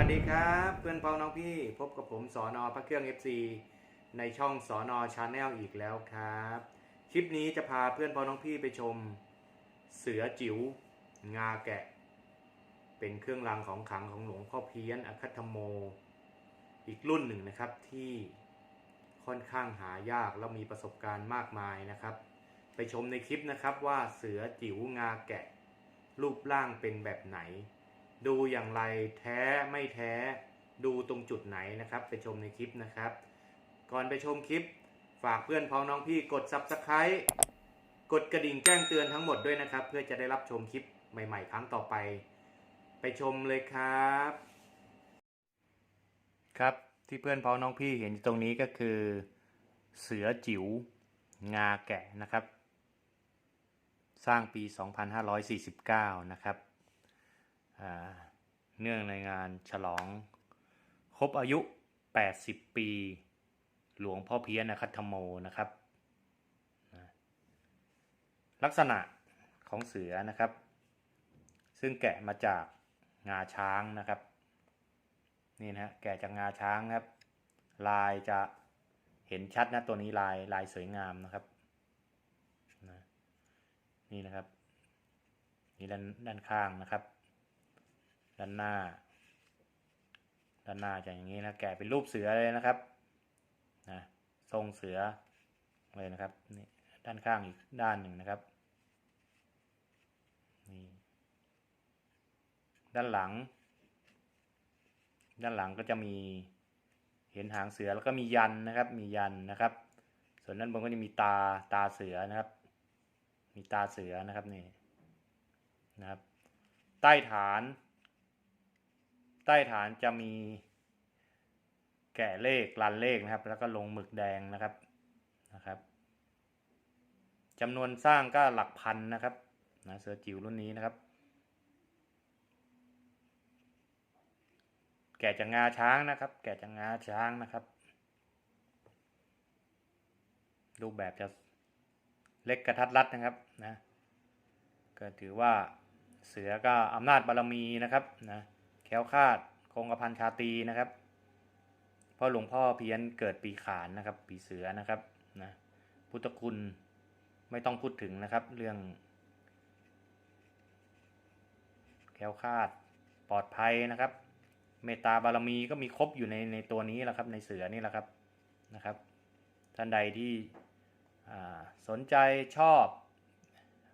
วัสดีครับ เพื่อนพ้องน้องพี่พบกับผมสอนอพระเครื่อง FC ในช่องสอนอชาแนลอีกแล้วครับ คลิปนี้จะพาเพื่อนพ้องน้องพี่ไปชม เสือจิ๋วงาแกะ เป็นเครื่องรางของขลังของหลวงพ่อเพี้ยนอคัตโม อีกรุ่นหนึ่งนะครับที่ค่อนข้างหายากแล้วมีประสบการณ์มากมายนะครับ ไปชมในคลิปนะครับว่าเสือจิ๋วงาแกะ รูปร่างเป็นแบบไหน ดูอย่างไรแท้ไม่แท้ดูตรงจุดไหนนะครับ ไปชมในคลิปนะครับ ก่อนไปชมคลิป ฝากเพื่อนพ้องน้องพี่กด Subscribe กดกระดิ่งแจ้งเตือนทั้งหมดด้วยนะครับ เพื่อจะได้รับชมคลิปใหม่ ๆ ครั้งต่อไป ไปชมเลยครับ ครับที่เพื่อนพ้องน้องพี่เห็นตรงนี้ก็คือ เสือจิ๋วงาแกะนะครับ สร้างปี 2549 นะครับอ่า เนื่องในงานฉลอง ครบอายุ 80 ปี หลวงพ่อเพี้ยนนะครับธรรมโมนะครับ ลักษณะของเสือนะครับ ซึ่งแกะมาจากงาช้างนะครับ นี่นะฮะแกะจากงาช้างครับ ลายจะเห็นชัดนะตัวนี้ลายลายสวยงามนะครับนี่นะครับ นี่ด้านด้านข้างนะครับ ด้านหน้า ด้านหน้าจะอย่างนี้นะแกะเป็นรูปเสือเลยนะครับนะทรงเสือเลยนะครับนี่ด้านข้างอีกด้านหนึ่งนะครับนี่ด้านหลัง ด้านหลังก็จะมีเห็นหางเสือแล้วก็มียันนะครับ มียันนะครับ ส่วนด้านบนก็จะมีตาตาเสือนะครับ มีตาเสือนะครับนี่นะครับ ใต้ฐาน ใต้ฐานจะมีแกะเลขรันเลขนะครับ แล้วก็ลงหมึกแดงนะครับนะครับจำนวนสร้างก็หลักพันนะครับนะเสือจิ๋วรุ่นนี้นะครับ แกะจากงาช้างนะครับ แกะจากงาช้างนะครับ รูปแบบจะเล็กกระทัดรัดนะครับนะก็ถือว่าเสือก็อำนาจบารมีนะครับนะ แค้วคาด คงกระพันชาตีนะครับพราะหลวงพ่อเพี้ยนเกิดปีขานนะครับ ปีเสือนะครับนะพุทธคุณไม่ต้องพูดถึงนะครับ เรื่อง แค้วคาดปลอดภัยนะครับ เมตตาบารมีก็มีครบอยู่ในในตัวนี้แหละครับ ในเสือนี่แหละครับนะครับ ท่านใดที่สนใจชอบ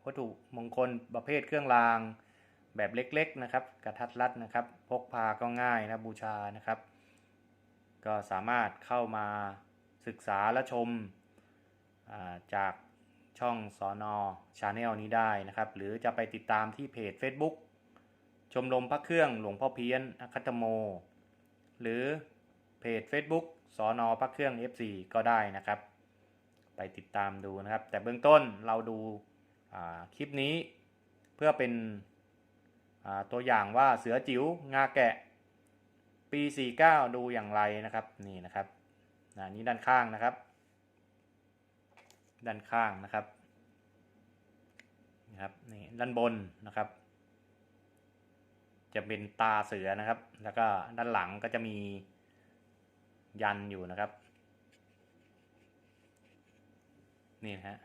วัตถุมงคลประเภทเครื่องราง แบบเล็กๆนะครับ กระทัดรัดนะครับ พกพาก็ง่ายนะบูชานะครับ ก็สามารถเข้ามาศึกษาและชมาจากช่องสอนอชาแนลนี้ได้นะครับ หรือจะไปติดตามที่เพจ Facebook ชมรมพระเครื่องหลวงพ่อเพี้ยนอคัตโม หรือเพจ Facebook สอนอพระเครื่อง FC ก็ได้นะครับ ไปติดตามดูนะครับ แต่เบื้องต้นเราดูอ่าคลิปนี้เพื่อเป็น ตัวอย่างว่าเสือจิ๋วงาแกะ ปี 49 ดูอย่างไรนะครับนี่นะครับนะนี่ด้านข้างนะครับ ด้านข้างนะครับนะครับนี่ด้านบนนะครับ จะเป็นตาเสือนะครับ แล้วก็ด้านหลังก็จะมียันอยู่นะครับ นี่นะฮะ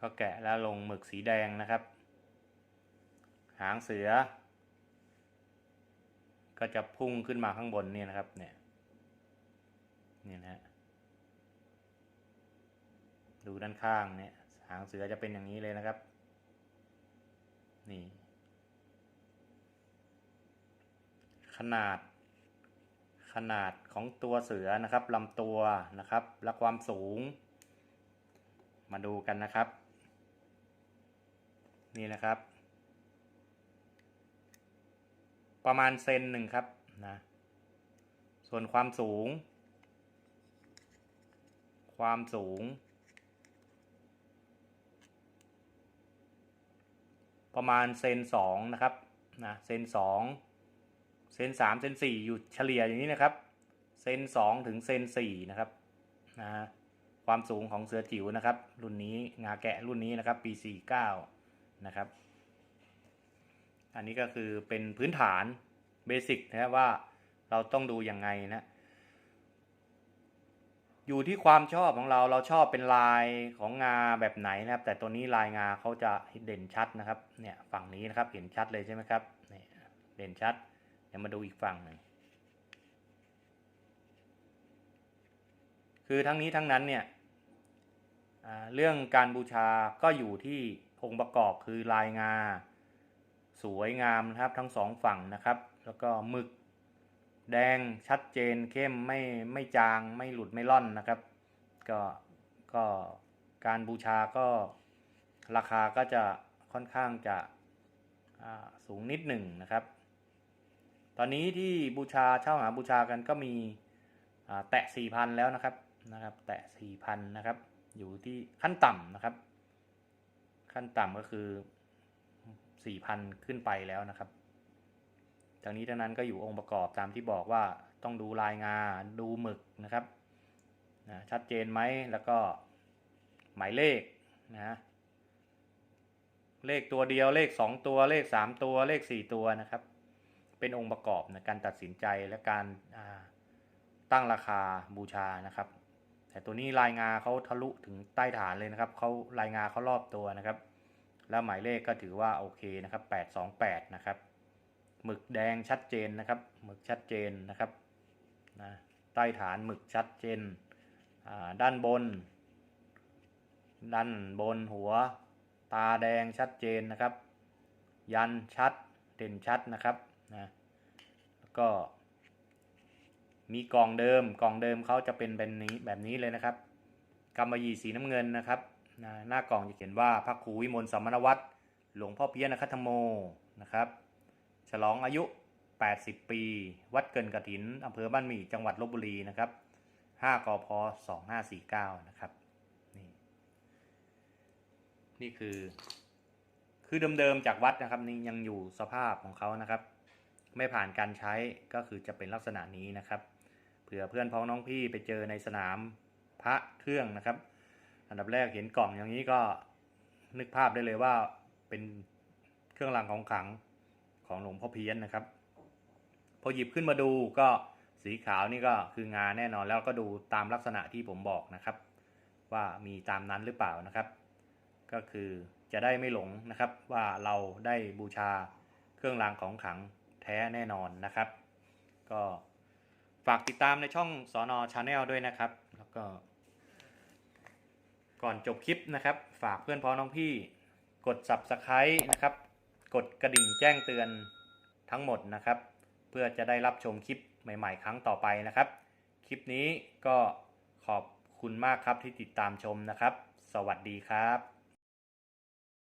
ก็แกะแล้วลงหมึกสีแดงนะครับ หางเสือ ก็จะพุ่งขึ้นมาข้างบนนี่นะครับ เนี่ยนี่นะฮะดูด้านข้างเนี่ย หางเสือจะเป็นอย่างนี้เลยนะครับ นี่ ขนาด ขนาดของตัวเสือนะครับลำตัวนะครับ และความสูง มาดูกันนะครับ นี่นะครับ ประมาณเซนหนึ่งครับนะส่วนความสูง ความสูง ประมาณเซนสองนะครับนะเซนสองเซนสามเซนสี่อยู่เฉลี่ยอย่างนี้นะครับเซนสองถึงเซนสี่นะครับนะความสูงของเสือจิ๋วนะครับ รุ่นนี้งาแกะรุ่นนี้นะครับปีสี่เก้านะครับ อันนี้ก็คือเป็นพื้นฐานเบสิกนะว่าเราต้องดูยังไงนะ อยู่ที่ความชอบของเราเราชอบเป็นลายของงาแบบไหนนะครับ แต่ตัวนี้ลายงาเขาจะเด่นชัดนะครับ เนี่ยฝั่งนี้นะครับเห็นชัดเลยใช่ไหมครับเนี่ยเด่นชัด เดี๋ยวมาดูอีกฝั่งหนึ่งคือทั้งนี้ทั้งนั้นเนี่ยเรื่องการบูชาก็อยู่ที่องค์ประกอบคือลายงา สวยงามนะครับทั้งสองฝั่งนะครับ แล้วก็หมึกแดงชัดเจนเข้มไม่ไม่จางไม่หลุดไม่ล่อนนะครับ ก็ก็การบูชาก็ราคาก็จะค่อนข้างจะสูงนิดหนึ่งนะครับ ตอนนี้ที่บูชาเช่าหาบูชากันก็มีแตะ4,000แล้วนะครับนะครับ แตะ4,000นะครับ อยู่ที่ขั้นต่ำนะครับ ขั้นต่ำก็คือ 4,000 ขึ้นไปแล้วนะครับจากนี้ทั้งนั้นก็อยู่องค์ประกอบตามที่บอกว่าต้องดูลายงาดูหมึกนะครับนะชัดเจนไหมแล้วก็หมายเลขนะเลขตัวเดียวเลข 2 ตัวเลข 3 ตัวเลข 4 ตัวนะครับ เป็นองค์ประกอบในการตัดสินใจและการาตั้งราคาบูชานะครับ แต่ตัวนี้ลายงาเขาทะลุถึงใต้ฐานเลยนะครับเขาลายงาเขารอบตัวนะครับ แล้วหมายเลขก็ถือว่าโอเคนะครับ 828 นะครับหมึกแดงชัดเจนนะครับหมึกชัดเจนนะครับนะใต้ฐานหมึกชัดเจนด้านบน ด้านบนหัว ตาแดงชัดเจนนะครับ ยันชัดเด่นชัดนะครับนะแล้วก็ มีกล่องเดิมกล่องเดิมเขาจะเป็นแบบนี้แบบนี้เลยนะครับกำมะหยี่สีน้ำเงินนะครับ นะหน้ากล่องจะเขียนว่าพระครูวิมลสัมมนวัตรหลวงพ่อเพี้ยนคัตโมนะครับฉลองอายุ 80 ปี วัดเกินกระถินอำเภอบ้านหมี่จังหวัดลบบุรีนะครับ 5กพ2549 นะครับนี่นี่คือ คือเดิมๆจากวัดนะครับนี่ยังอยู่สภาพของเขานะครับ ไม่ผ่านการใช้ก็คือจะเป็นลักษณะนี้นะครับเผื่อเพื่อนพ้องน้องพี่ไปเจอในสนามพระเครื่องนะครับ อันดับแรกเห็นกล่องอย่างนี้ก็นึกภาพได้เลยว่าเป็นเครื่องรางของขลังของหลวงพ่อเพี้ยนนะครับ พอหยิบขึ้นมาดูก็สีขาวนี่ก็คืองาแน่นอนแล้วก็ดูตามลักษณะที่ผมบอกนะครับ ว่ามีตามนั้นหรือเปล่านะครับ ก็คือจะได้ไม่หลงนะครับว่าเราได้บูชาเครื่องรางของขลังแท้แน่นอนนะครับ ก็ฝากติดตามในช่องสอนอชาแนลด้วยนะครับ แล้วก็ ก่อนจบคลิปนะครับ ฝากเพื่อนพ้องน้องพี่ กด subscribe นะครับ กดกระดิ่งแจ้งเตือนทั้งหมดนะครับ เพื่อจะได้รับชมคลิปใหม่ ๆ ครั้งต่อไปนะครับ คลิปนี้ก็ขอบคุณมากครับที่ติดตามชมนะครับ สวัสดีครับ